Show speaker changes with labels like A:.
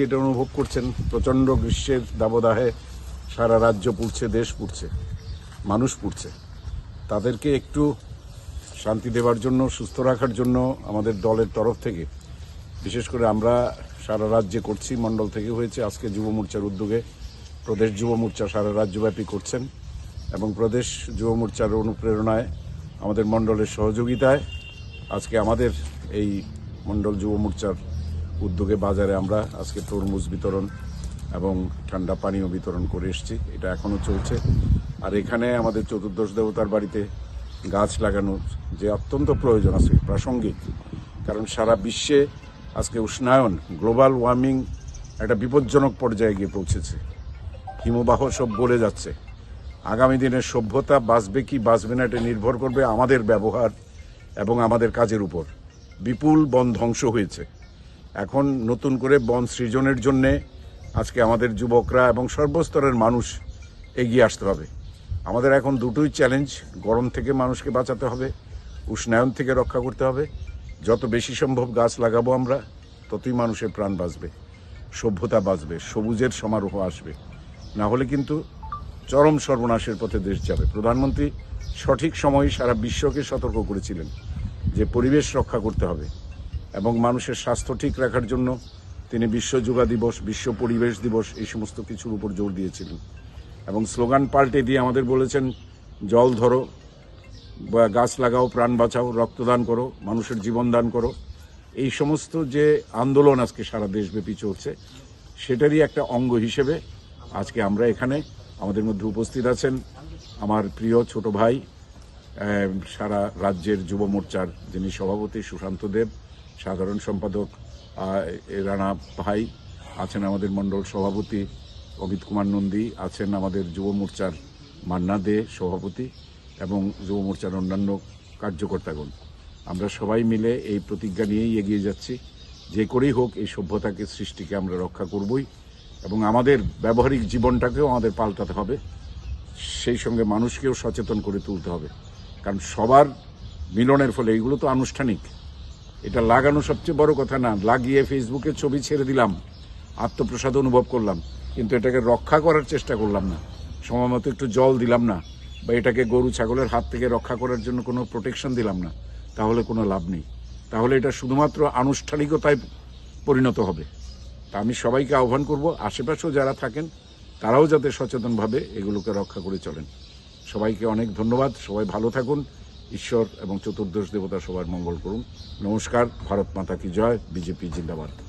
A: যেটা অনুভব করছেন প্রচণ্ড গ্রীষ্মের দাবদাহে সারা রাজ্য পুড়ছে, দেশ পুড়ছে, মানুষ পুড়ছে। তাদেরকে একটু শান্তি দেওয়ার জন্য, সুস্থ রাখার জন্য আমাদের দলের তরফ থেকে, বিশেষ করে আমরা সারা রাজ্যে করছি মণ্ডল থেকে হয়েছে, আজকে যুব মোর্চার উদ্যোগে প্রদেশ যুব মোর্চা সারা রাজ্যব্যাপী করছেন এবং প্রদেশ যুব মোর্চার অনুপ্রেরণায় আমাদের মণ্ডলের সহযোগিতায় আজকে আমাদের এই মণ্ডল যুব মোর্চার উদ্যোগে বাজারে আমরা আজকে তরমুজ বিতরণ এবং ঠান্ডা পানীয় বিতরণ করে এসেছি। এটা এখনও চলছে। আর এখানে আমাদের চতুর্দশ দেবতার বাড়িতে গাছ লাগানোর যে অত্যন্ত প্রয়োজন আছে, প্রাসঙ্গিক, কারণ সারা বিশ্বে আজকে উষ্ণায়ন, গ্লোবাল ওয়ার্মিং একটা বিপজ্জনক পর্যায়ে গিয়ে পৌঁছেছে। হিমবাহ সব গলে যাচ্ছে। আগামী দিনের সভ্যতা বাঁচবে কি বাঁচবে না এটা নির্ভর করবে আমাদের ব্যবহার এবং আমাদের কাজের উপর। বিপুল বন ধ্বংস হয়েছে। এখন নতুন করে বন সৃজনের জন্যে আজকে আমাদের যুবকরা এবং সর্বস্তরের মানুষ এগিয়ে আসতে হবে। আমাদের এখন দুটোই চ্যালেঞ্জ গরম থেকে মানুষকে বাঁচাতে হবে, উষ্ণায়ন থেকে রক্ষা করতে হবে। যত বেশি সম্ভব গাছ লাগাবো আমরা, ততই মানুষের প্রাণ বাঁচবে, সভ্যতা বাঁচবে, সবুজের সমারোহ আসবে। না হলে কিন্তু চরম সর্বনাশের পথে দেশ যাবে। প্রধানমন্ত্রী সঠিক সময়ে সারা বিশ্বকে সতর্ক করেছিলেন যে পরিবেশ রক্ষা করতে হবে। এবং মানুষের স্বাস্থ্য ঠিক রাখার জন্য তিনি বিশ্ব যোগা দিবস, বিশ্ব পরিবেশ দিবস এই সমস্ত কিছুর উপর জোর দিয়েছিলেন। এবং স্লোগান পাল্টে দিয়ে আমাদের বলেছেন, জল ধরো, বা গাছ লাগাও, প্রাণ বাঁচাও, রক্তদান করো, মানুষের জীবন দান করো। এই সমস্ত যে আন্দোলন আজকে সারা দেশব্যাপী চলছে, সেটারই একটা অঙ্গ হিসেবে আজকে আমরা এখানে আমাদের মধ্যে উপস্থিত আছেন আমার প্রিয় ছোট ভাই সারা রাজ্যের যুব মোর্চার যিনি সভাপতি সুশান্ত দেব সাধারণ সম্পাদক রানা ভাই, আছেন আমাদের মণ্ডল সভাপতি অমিত কুমার নন্দী, আছেন আমাদের যুব মোর্চার মান্না দে সভাপতি এবং যুব মোর্চার অন্যান্য কার্যকর্তাগণ। আমরা সবাই মিলে এই প্রতিজ্ঞা নিয়েই এগিয়ে যাচ্ছি। যে করেই হোক এই সভ্যতাকে, সৃষ্টিকে আমরা রক্ষা করবই এবং আমাদের ব্যবহারিক জীবনটাকেও আমাদের পাল্টাতে হবে। সেই সঙ্গে মানুষকেও সচেতন করে তুলতে হবে। কারণ সবার মিলনের ফলে, এগুলো তো আনুষ্ঠানিক। এটা লাগানো সবচেয়ে বড় কথা না। লাগিয়ে ফেসবুকে ছবি ছেড়ে দিলাম। আত্মপ্রসাদ অনুভব করলাম। কিন্তু এটাকে রক্ষা করার চেষ্টা করলাম না। সময় মতো একটু জল দিলাম না। বা এটাকে গরু, ছাগলের হাত থেকে রক্ষা করার জন্য কোনো প্রোটেকশন দিলাম না। তাহলে কোনো লাভ নেই। তাহলে এটা শুধুমাত্র আনুষ্ঠানিকতায় পরিণত হবে। তা আমি সবাইকে আহ্বান করব, আশেপাশেও যারা থাকেন, তারাও যাতে সচেতনভাবে এগুলোকে রক্ষা করে চলেন। সবাইকে অনেক ধন্যবাদ। সবাই ভালো থাকুন। ঈশ্বর এবং চতুর্দশ দেবতা সবার মঙ্গল করুন। নমস্কার ভারত মাতা কি জয় বিজেপি জিন্দাবাদ।